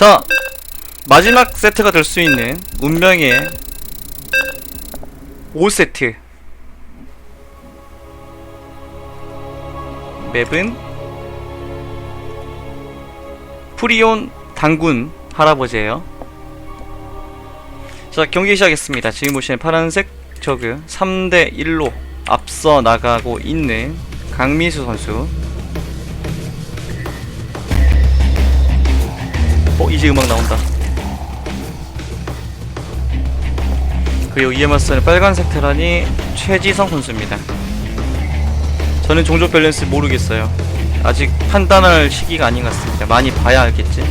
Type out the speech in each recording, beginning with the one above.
자 마지막 세트가 될 수 있는 운명의 5세트. 맵은 프리온 당군 할아버지예요. 자 경기 시작했습니다. 지금 보시는 파란색 저그 3대 1로 앞서 나가고 있는 강민수 선수 어 이제 음악 나온다. 그리고 이에 맞서는 빨간색 테란이 최지성 선수입니다. 저는 종족 밸런스 모르겠어요. 아직 판단할 시기가 아닌 것 같습니다. 많이 봐야 알겠지?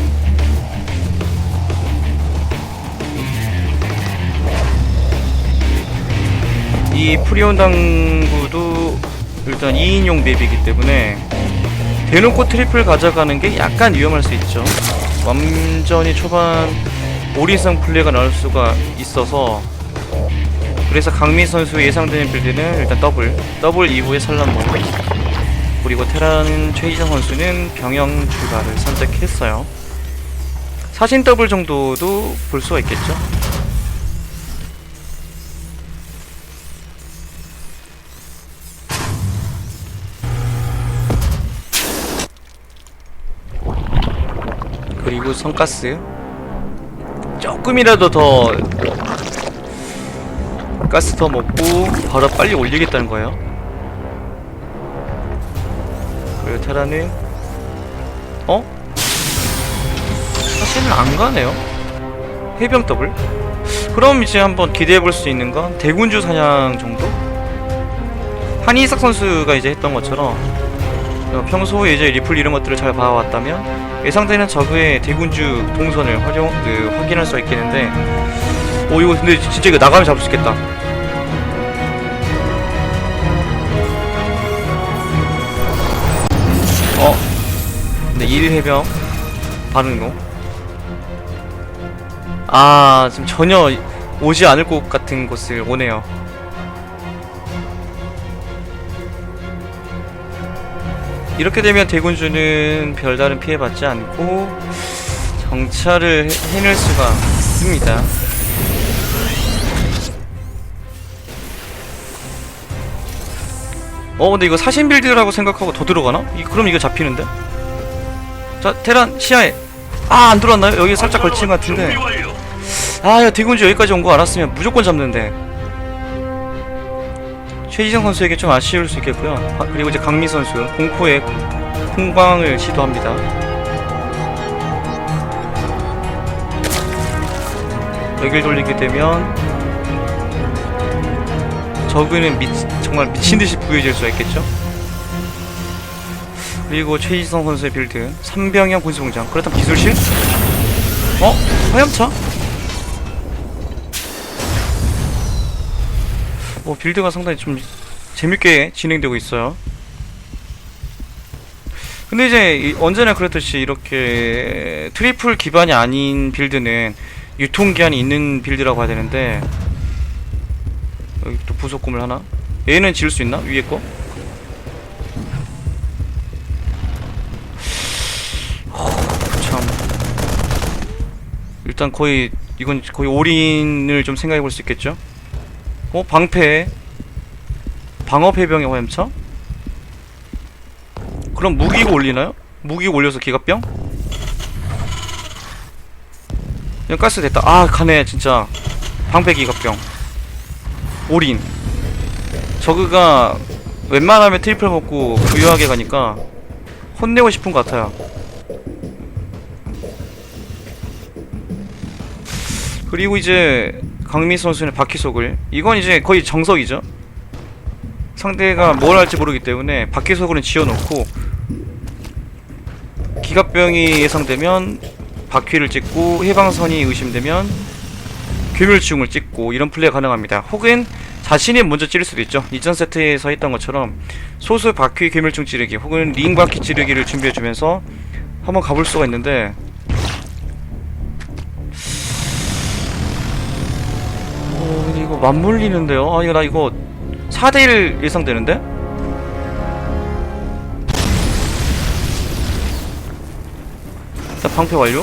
이 프리온 당구도 일단 2인용 맵이기 때문에 대놓고 트리플 가져가는 게 약간 위험할 수 있죠. 완전히 초반 오리성 플레이가 나올 수가 있어서 그래서 강민 선수 예상되는 빌드는 일단 더블 더블 이후에 산란모 그리고 테란 최희정 선수는 병영 출발을 선택했어요. 사신 더블 정도도 볼 수가 있겠죠. 그리고 성가스 조금이라도 더 가스 더 먹고 바로 빨리 올리겠다는 거예요 그리고 테라는 어? 사실은 안 가네요 해병 더블 그럼 이제 한번 기대해 볼 수 있는 건 대군주 사냥 정도? 한이삭 선수가 이제 했던 것처럼 어, 평소에 이제 리플 이런 것들을 잘 봐왔다면 예상되는 저그의 대군주 동선을 활용 그 확인할 수가 있겠는데 오 이거 근데 진짜 이거 나가면 잡을 수 있겠다. 어 근데 1 해병 반응로 아 지금 전혀 오지 않을 것 같은 곳을 오네요 이렇게 되면 대군주는 별다른 피해받지 않고 정찰을 해- 해낼 수가 있습니다. 어 근데 이거 사신 빌드라고 생각하고 더 들어가나? 이, 그럼 이거 잡히는데? 자 테란 시야에 아 안 들어왔나요? 여기 살짝 걸친 것 같은데 아야 대군주 여기까지 온 거 알았으면 무조건 잡는데 최지성 선수에게 좀 아쉬울 수 있겠고요. 아, 그리고 이제 강미 선수 공포의 공방을 시도합니다. 여길 돌리게 되면 저그는 미, 정말 미친 듯이 부여질 수가 있겠죠. 그리고 최지성 선수의 빌드 3병형 군수공장 그렇다면 기술실? 어? 화염차? 뭐 빌드가 상당히 좀 재밌게 진행되고 있어요. 근데 이제 이- 언제나 그렇듯이 이렇게 트리플 기반이 아닌 빌드는 유통기한이 있는 빌드라고 해야 되는데 여기 또 부속 꿈을 하나? 얘는 지을 수 있나? 위에 거? 허, 참 일단 거의 이건 거의 올인을 좀 생각해 볼 수 있겠죠? 어? 방패 방어 폐병의 화염차? 그럼 무기고 올리나요? 무기고 올려서 기갑병? 그냥 가스 됐다 아 가네 진짜 방패 기갑병 올인 저그가 웬만하면 트리플 먹고 부유하게 가니까 혼내고 싶은 것 같아요 그리고 이제 강민 선수는 바퀴속을. 이건 이제 거의 정석이죠. 상대가 뭘 할지 모르기 때문에 바퀴속을은 지어놓고 기갑병이 예상되면 바퀴를 찍고 해방선이 의심되면 괴멸충을 찍고 이런 플레이가 가능합니다. 혹은 자신이 먼저 찌를 수도 있죠. 이전 세트에서 했던 것처럼 소수 바퀴 괴멸충 찌르기 혹은 링 바퀴 찌르기를 준비해주면서 한번 가볼 수가 있는데 이거 맞물리는데요? 아, 이거 나 이거 4대1 예상되는데? 일단 방패 완료?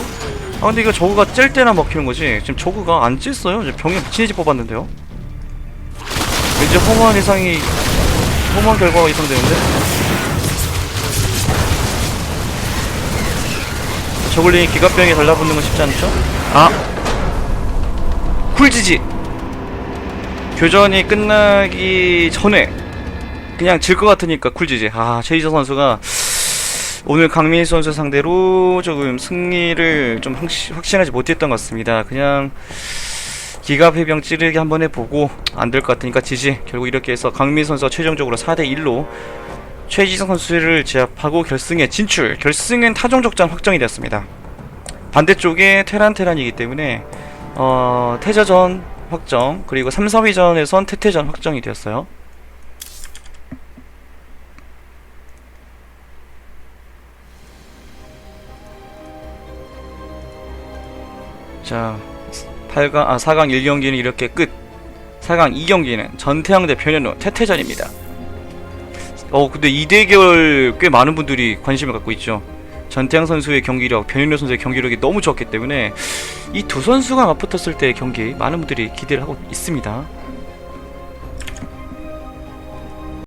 아 근데 이거 저그가 찔 때나 먹히는 거지 지금 저그가 안 찔어요 이제 병이 미친듯이 뽑았는데요 왠지 허무한 이상이 허무한 결과가 예상되는데 저글링이 기갑병에 달라붙는 건 쉽지 않죠? 아! 쿨지지! 교전이 끝나기 전에 그냥 질 것 같으니까 쿨지지 아 최희서 선수가 오늘 강민희 선수 상대로 조금 승리를 좀 확신하지 못했던 것 같습니다. 그냥 기갑 해병 찌르기 한번 해보고 안 될 것 같으니까 지지. 결국 이렇게 해서 강민희 선수가 최종적으로 4대 1로 최지성 선수를 제압하고 결승에 진출. 결승엔 타종적장 확정이 되었습니다. 반대쪽에 테란 테란이기 때문에 어, 태저전 확정 그리고 3, 4위전에선 태태전 확정이 되었어요. 자, 8강, 아, 4강 1경기는 이렇게 끝. 4강 2경기는 전태양 대 변현우 태태전입니다. 어, 근데 이 대결 꽤 많은 분들이 관심을 갖고 있죠. 전태양 선수의 경기력, 변현우 선수의 경기력이 너무 좋았기 때문에 이 두 선수가 맞붙었을 때의 경기 많은 분들이 기대를 하고 있습니다.